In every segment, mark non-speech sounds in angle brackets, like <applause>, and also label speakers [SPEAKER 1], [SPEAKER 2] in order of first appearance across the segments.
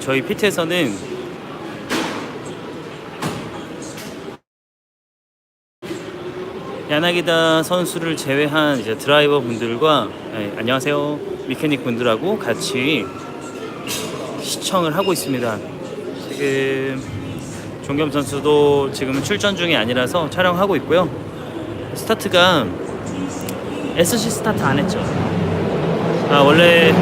[SPEAKER 1] 저희 피트에서는 야나기다 선수를 제외한 이제 드라이버 분들과 예, 안녕하세요 미케닉 분들하고 같이 시청을 하고 있습니다. 지금 종겸 선수도 지금 출전 중이 아니라서 촬영하고 있고요. 스타트가 SC 스타트 안 했죠. 아 원래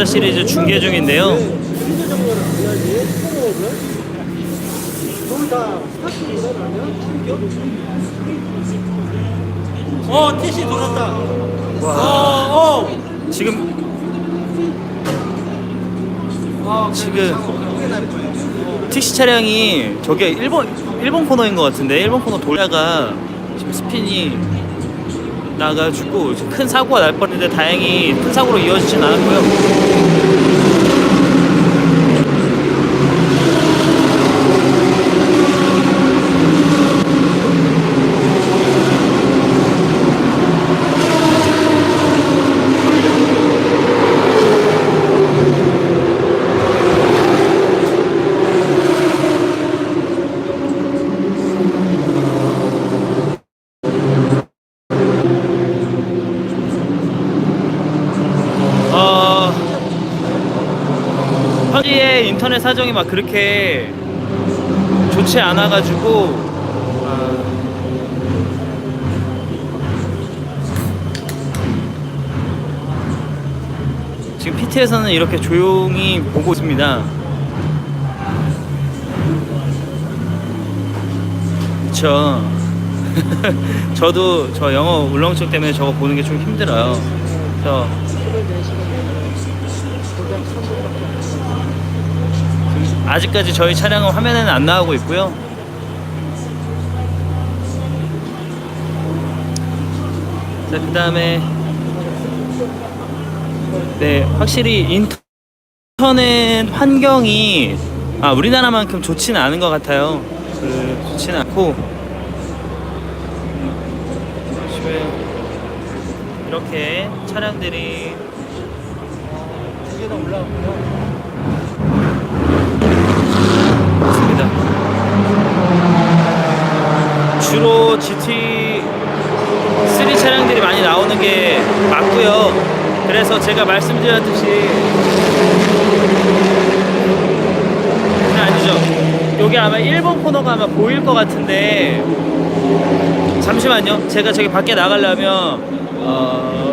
[SPEAKER 1] 지금 24 시리즈 중계 중인데요.
[SPEAKER 2] 어, 티시 돌았다. 어, 어.
[SPEAKER 1] 지금
[SPEAKER 2] 어,
[SPEAKER 1] 지금 택시 차량이 저게 일본 일본 코너인 것 같은데 일본 코너 돌다가 지금 스핀이 나가지고 큰 사고가 날 뻔했는데 다행히 큰 사고로 이어지진 않았고요. 어, 현지의 인터넷 사정이 막 그렇게 좋지 않아가지고 어, 지금 PT에서는 이렇게 조용히 보고 있습니다. 그쵸. <laughs> 저도 저 영어 울렁증 때문에 저거 보는 게 좀 힘들어요. 그래서 아직까지 저희 차량은 화면에는 안 나오고 있고요. 자, 그 다음에 네, 확실히 인터넷 환경이 아, 우리나라만큼 좋지는 않은 것 같아요. 그, 좋지는 않고 이렇게 차량들이
[SPEAKER 2] 두개다 올라왔고요.
[SPEAKER 1] 있습니다. 주로 GT 3 차량들이 많이 나오는 게 맞고요. 그래서 제가 말씀드렸듯이 아니죠. 여기 아마 1번 코너가 아마 보일 것 같은데 잠시만요. 제가 저기 밖에 나가려면 어,